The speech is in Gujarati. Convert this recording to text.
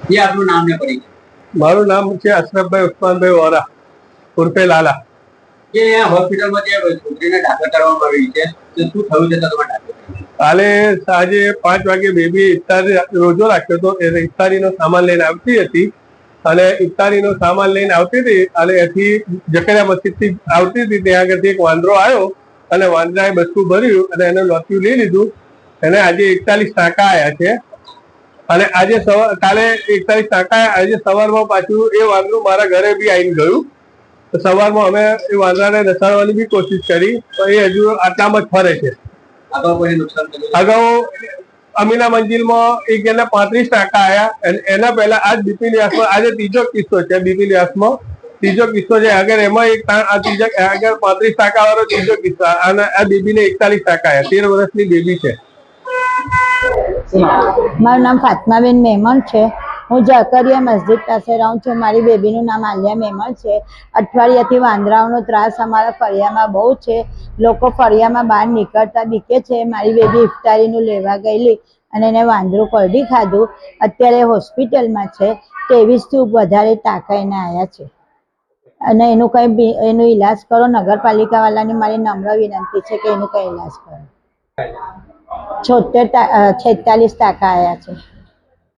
એ આપનું નામ ને પરિચય મારું નામ છે અશરફભાઈ ઉસ્માનભાઈ વોરા ઉર્ફે લાલા. જે હોસ્પિટલમાં જે છોકરીને દાખલ કરવામાં આવી છે તો શું થયું છે તો તમે દાખલ કાલે સાંજે પાંચ વાગે બેબી ઇફતારી રોજો રાખ્યો હતો એ ઇફતારીનો સામાન લઈને આવતી હતી. અને ઇફતારીનો સામાન લઈને આવતી હતી અને એથી જકરિયા મસ્જિદથી આવતી હતી ત્યાં આગળથી એક વાંદરો આવ્યો અને વાંદરાએ બચકું ભર્યું અને એને લોચ્યું લઈ લીધું. એને આજે એકતાલીસ ટાંકા આવ્યા છે. અને આજે સવાર કાલે એક તારીખ આવ્યા. આજે સવારમાં પાછું એ વાંદરું મારા ઘરે બી આવીને ગયું. તો સવારમાં અમે એ વાંદરાને નસાડવાની બી કોશિશ કરી. તો એ હજુ આટલામાં જ ફરે છે? અગાઉ અમીના મંજિલમાં એક જણા પાંત્રીસ ટાકા આવ્યા અને એના પહેલા આજ બીપી લિયાસમાં આજે ત્રીજો કિસ્સો છે બીપી લિયાસમાં. ત્રીજો કિસ્સો છે. આગળ એમાં એક આ ત્રીજા આગળ પાંત્રીસ ટાકા વાળો ત્રીજો કિસ્સો. અને આ બેબીને એકતાલીસ ટાકા આવ્યા તેર વર્ષની બેબી છે. મારું નામ ફાતમાબેન મહેમણ છે. હું ઝકરિયા મસ્જિદ પાસે રહું છું. મારી બેબીનું નામ આલિયા મહેમણ છે. અઠવાડિયાથી વાંદરાઓનો ત્રાસ અમારા ફળિયામાં બહુ છે. લોકો ફળિયામાં બહાર નીકળતા બીકે છે. મારી બેબી ઇફતારીનું લેવા ગયેલી અને એને વાંદરું કરડી ખાધું. અત્યારે હોસ્પિટલમાં છે. ત્રેવીસથી વધારે ટાંકા એને આવ્યા છે. અને એનું કંઈ એનો એનું ઈલાજ કરો. નગરપાલિકાવાળાની મારી નમ્ર વિનંતી છે કે એનું કંઈ ઈલાજ કરો. છોતેર છેતાલીસ ટકા આવ્યા છે.